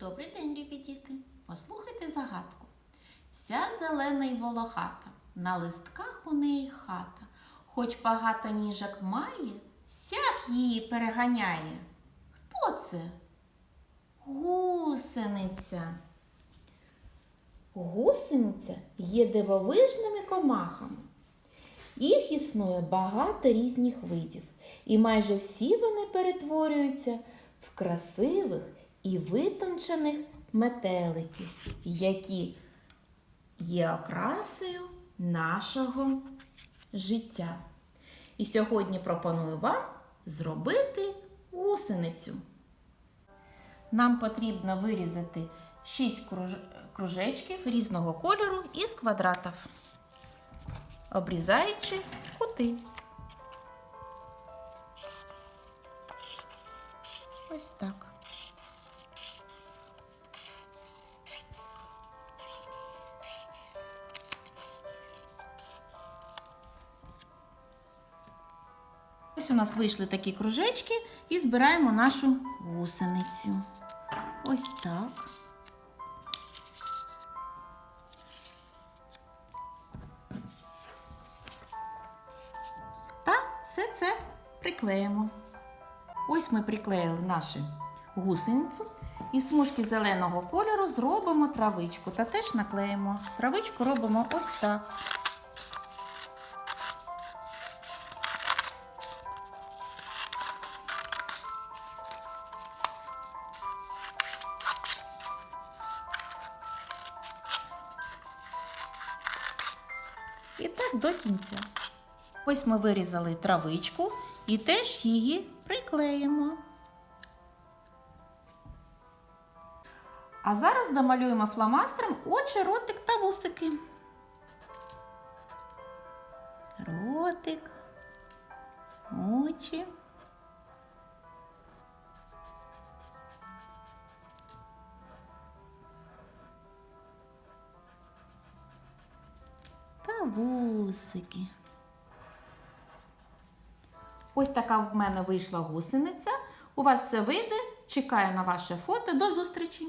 Добрий день, любі діти. Послухайте загадку. Вся зелена й волохата, на листках у неї хата. Хоч багато ніжок має, сяк її переганяє. Хто це? Гусениця. Гусениця є дивовижними комахами. Їх існує багато різних видів, і майже всі вони перетворюються в красивих і витончених метеликів, які є окрасою нашого життя. І сьогодні пропоную вам зробити гусеницю. Нам потрібно вирізати 6 кружечків різного кольору із квадратів обрізаючи кути. Ось так. Ось у нас вийшли такі кружечки і збираємо нашу гусеницю. Ось так. Та все це приклеїмо. Ось ми приклеїли нашу гусеницю. І смужки зеленого кольору зробимо травичку та теж наклеїмо. Травичку робимо ось так. І так до кінця. Ось ми вирізали травичку і теж її приклеїмо. А зараз домалюємо фломастером очі, ротик та вусики. Ротик, очі. Вусики. Ось така в мене вийшла гусениця. У вас все вийде. Чекаю на ваше фото. До зустрічі!